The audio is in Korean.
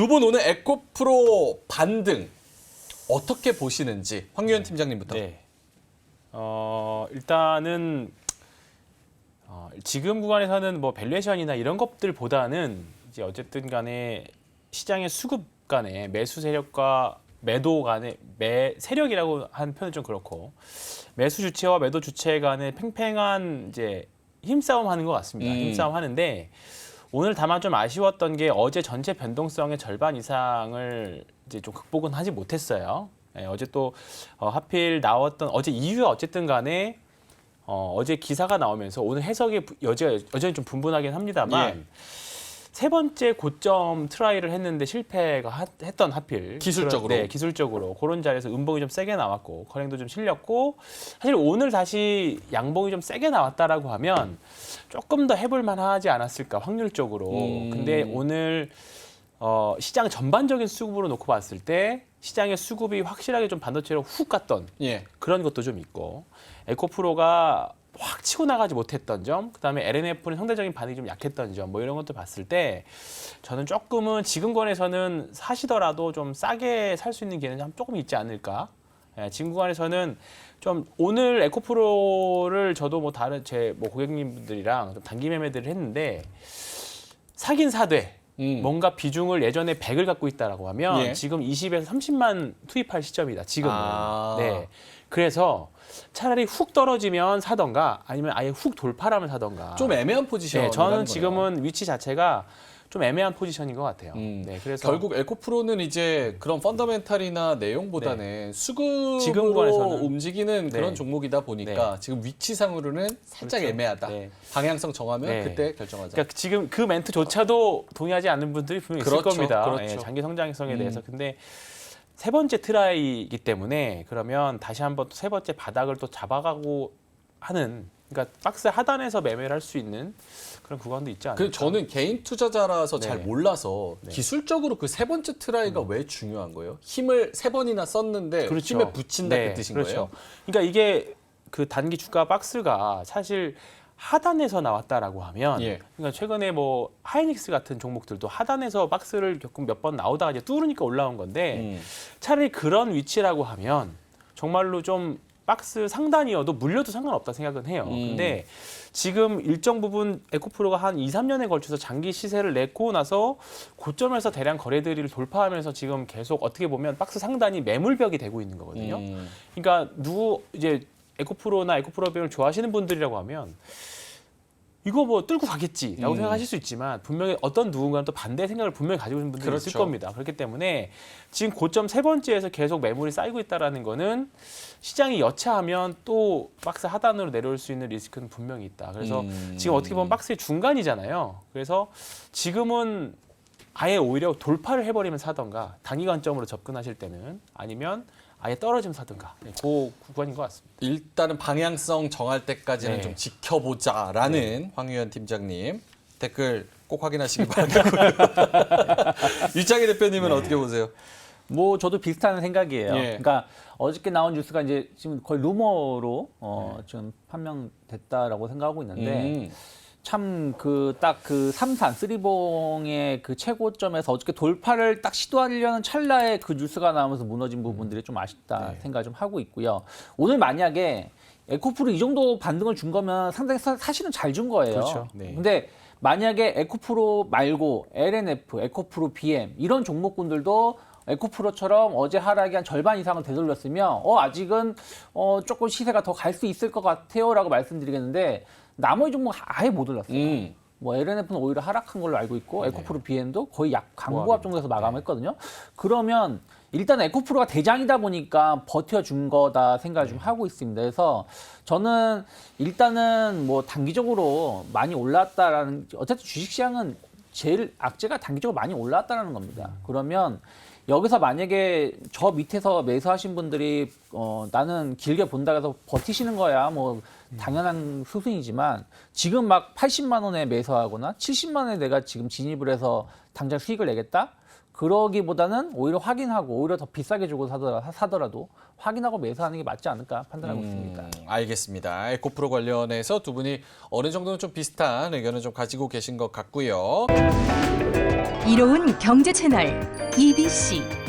두 분 오늘 에코프로 반등 어떻게 보시는지 황유현 팀장님부터. 네. 어, 일단은 어, 지금 구간에서는 뭐 밸류에이션이나 이런 것들보다는 이제 어쨌든 간에 시장의 수급 간의 매수 세력과 매도 간의 매 세력이라고 한 표현 좀 그렇고 매수 주체와 매도 주체 간의 팽팽한 이제 힘싸움 하는 것 같습니다. 음. 힘싸움 하는데 오늘 다만 좀 아쉬웠던 게 어제 전체 변동성의 절반 이상을 이제 좀 극복은 하지 못했어요. 예, 어제 또 어, 하필 나왔던 어제 이유가 어쨌든 간에 어, 어제 기사가 나오면서 오늘 해석이 부- 여지가 여전히 좀 분분하긴 합니다만 예. 세 번째 고점 트라이를 했는데 실패가 하- 했던 하필 기술적으로? 그런- 네, 기술적으로 그런 자리에서 음봉이 좀 세게 나왔고 거래도 좀 실렸고 사실 오늘 다시 양봉이 좀 세게 나왔다라고 하면 조금 더 해볼 만하지 않았을까 확률적으로 음. 근데 오늘 어, 시장 전반적인 수급으로 놓고 봤을 때 시장의 수급이 확실하게 좀 반도체로 훅 갔던 예. 그런 것도 좀 있고 에코프로가 확 치고 나가지 못했던 점, 그다음에 LNF는 상대적인 반응이 좀 약했던 점, 뭐 이런 것도 봤을 때 저는 조금은 지금 권에서는 사시더라도 좀 싸게 살 수 있는 기회는 좀 조금 있지 않을까. 예, 지금 구간에서는 좀 오늘 에코프로를 저도 뭐 다른 제 뭐 고객님들이랑 좀 단기 매매들을 했는데 사긴 사되 음. 뭔가 비중을 예전에 100을 갖고 있다라고 하면 예. 지금 20에서 30만 투입할 시점이다. 지금은. 아. 네. 그래서 차라리 훅 떨어지면 사던가 아니면 아예 훅 돌파라면 사던가. 좀 애매한 포지션. 네, 저는 지금은 위치 자체가 좀 애매한 포지션인 것 같아요. 음. 네, 그래서 결국 에코프로는 이제 그런 펀더멘탈이나 내용보다는 수급으로 지금 구간에서는 움직이는 그런 네. 종목이다 보니까 지금 위치상으로는 살짝 그렇죠. 애매하다. 네. 방향성 정하면 네. 그때 결정하자. 그러니까 지금 그 멘트조차도 동의하지 않는 분들이 분명히 있을 그렇죠, 겁니다. 그렇죠. 예, 장기 성장성에 음. 대해서. 근데 세 번째 트라이이기 때문에 그러면 다시 한번 또 세 번째 바닥을 또 잡아가고 하는 그러니까 박스 하단에서 매매를 할 수 있는 그런 구간도 있지 않을까. 그 저는 개인 투자자라서 네. 잘 몰라서 기술적으로 그 세 번째 트라이가 왜 중요한 거예요? 힘을 세 번이나 썼는데 그렇죠. 힘에 붙인다 네, 그 뜻인 그렇죠. 거예요? 그러니까 이게 그 단기 주가 박스가 사실 하단에서 나왔다라고 하면 예. 그러니까 최근에 뭐 하이닉스 같은 종목들도 하단에서 박스를 조금 몇 번 나오다가 이제 뚫으니까 올라온 건데 음. 차라리 그런 위치라고 하면 정말로 좀 박스 상단이어도 물려도 상관없다 생각은 해요. 음. 근데 지금 일정 부분 에코프로가 한 2, 3년에 걸쳐서 장기 시세를 냈고 나서 고점에서 대량 거래들을 돌파하면서 지금 계속 어떻게 보면 박스 상단이 매물벽이 되고 있는 거거든요. 음. 그러니까 누구 이제 에코프로나 에코프로 비용을 좋아하시는 분들이라고 하면 이거 뭐 뚫고 가겠지라고 음. 생각하실 수 있지만 분명히 어떤 누군가는 또 반대 생각을 분명히 가지고 있는 분들이 있을 그렇죠. 겁니다. 그렇기 때문에 지금 고점 세 번째에서 계속 매물이 쌓이고 있다라는 거는 시장이 여차하면 또 박스 하단으로 내려올 수 있는 리스크는 분명히 있다. 그래서 음. 지금 어떻게 보면 박스의 중간이잖아요. 그래서 지금은 아예 오히려 돌파를 해버리면 사던가 단기 관점으로 접근하실 때는 아니면 아예 떨어지면 사든가 네, 그 구간인 것 같습니다. 일단은 방향성 정할 때까지는 네. 좀 지켜보자라는 황유현 팀장님 댓글 꼭 확인하시기 바라겠고요. 유창희 대표님은 어떻게 보세요? 뭐 저도 비슷한 생각이에요. 예. 그러니까 어저께 나온 뉴스가 이제 지금 거의 루머로 어, 지금 판명됐다라고 생각하고 있는데 음. 참 그 딱 그 삼산 쓰리봉의 그 최고점에서 어저께 돌파를 딱 시도하려는 찰나에 그 뉴스가 나오면서 무너진 부분들이 좀 아쉽다 생각 좀 하고 있고요. 오늘 만약에 에코프로 이 정도 반등을 준 거면 상당히 사, 사실은 잘 준 거예요. 그렇죠. 네. 근데 만약에 에코프로 말고 LNF, 에코프로 BM 이런 종목군들도 에코프로처럼 어제 하락이 한 절반 이상은 되돌렸으면 어 아직은 어 조금 시세가 더 갈 수 있을 것 같아요라고 말씀드리겠는데 나머지 종목 아예 못 올랐어요. 음. 뭐 LNF는 오히려 하락한 걸로 알고 있고 에코프로 BM도 거의 약 강보합. 정도에서 마감했거든요. 그러면 일단 에코프로가 대장이다 보니까 버텨준 거다 생각을 좀 하고 있습니다. 그래서 저는 일단은 뭐 단기적으로 많이 올랐다라는 어쨌든 주식시장은 제일 악재가 단기적으로 많이 올랐다라는 겁니다. 그러면 여기서 만약에 저 밑에서 매수하신 분들이 어 나는 길게 본다 해서 버티시는 거야 뭐 당연한 수순이지만 지금 막 80만 원에 매수하거나 70만 원에 내가 지금 진입을 해서 당장 수익을 내겠다 그러기보다는 오히려 확인하고 오히려 더 비싸게 주고 사더라, 사더라도 확인하고 매수하는 게 맞지 않을까 판단하고 있습니다. 음, 알겠습니다. 에코프로 관련해서 두 분이 어느 정도는 좀 비슷한 의견을 좀 가지고 계신 것 같고요. 이로운 경제 채널 EBC